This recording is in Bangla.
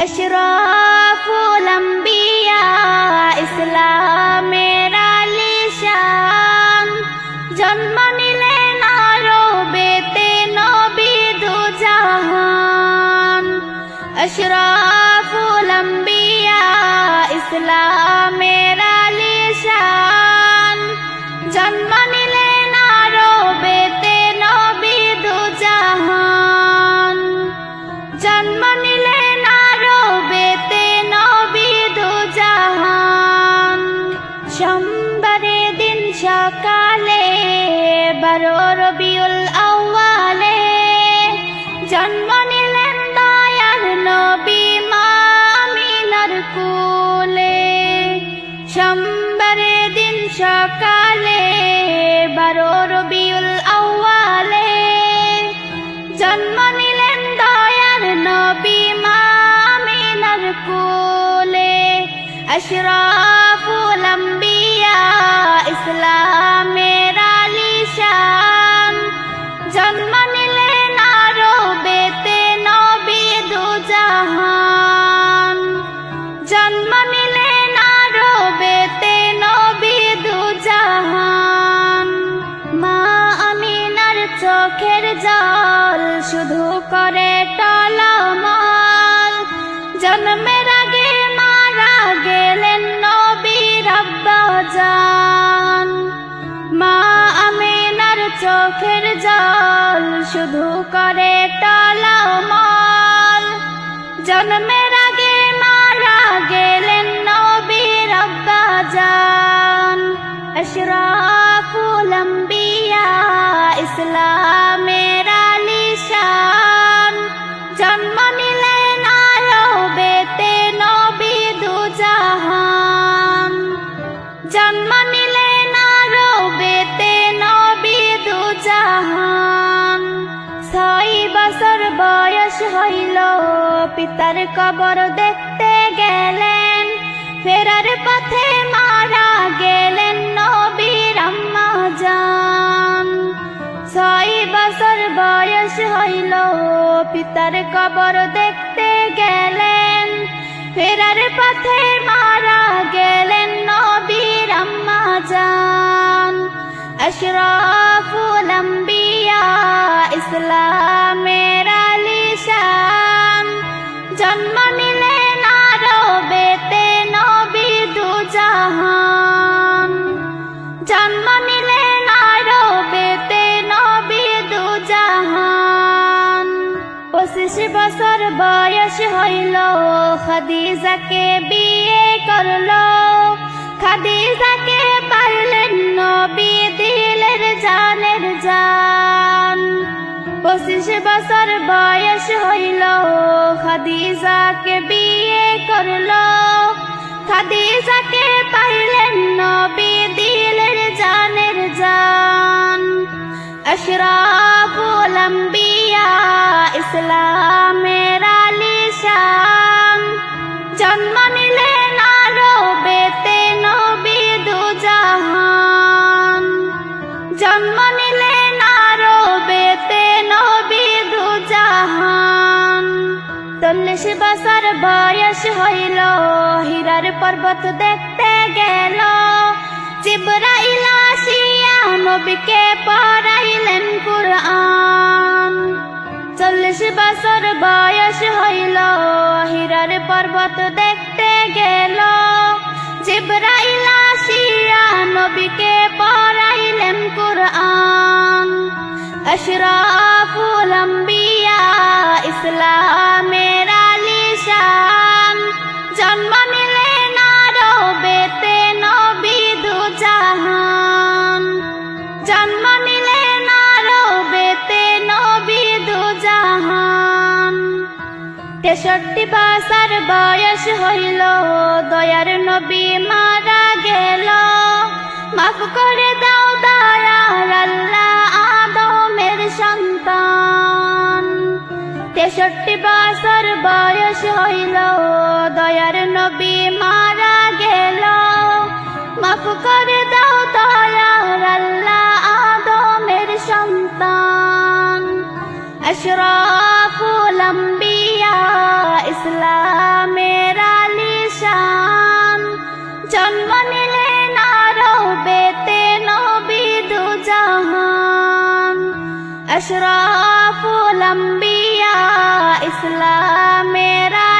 أشراف الأنبياء إسلامي. আশরাফুল আম্বিয়া ইসলামের আলিশান জন্ম নিলেন আরবেতে নবী দুজাহান জন্ম নিলেন আরবেতে নবী দুজাহান মা আমিনার চোখের জল শুধু করে করে টলমল জন্মের পিতার কবর দেখতে গেলেন, ফেরার পথে মারা গেলেন নবীর ছয় বছর বয়স হইল, পিতার কবর দেখতে গেলেন, ফেরার পথে মারা গেলেন নবীর আম্মা জান। আশরাফুল ইসলামের পঁচিশ বছর বয়স হইল, খাদিজাকে বিয়ে করল। খাদিজাকে পারলেন নবী দিলের জানের জান। পঁচিশ বছর খাদিজাকে বিয়ে করল। খাদিজাকে পাইলেন নবী দিলের জানের জান। আশরাফুল আম্বিয়া ইসলামের চল্লিশ বছর বয়স হইল, হীরার পর্বত দেখতে গেল। জিব্রাইল আসিয়া নবীকে পড়াইলেন কুরআন। চল্লিশ বছর বয়স হইল, হীরার পর্বত দেখতে গেল। জিব্রাইল আসিয়া নবীকে পড়াইলেন কুরআন। আশরাফুল আম্বিয়া তেষট্টি বাসার বয়স হইল, দয়ার নবী মারা গেল। মাফ করে দাও দয়ার আল্লাহ আদমের সন্তান। তেষট্টি বাসার বয়স হইল, দয়ার নবী মারা গেল। মাফ করে দাও দয়ার আল্লাহ আদমের সন্তান। আশরা আশরাফুল আম্বিয়া ইসলামেরা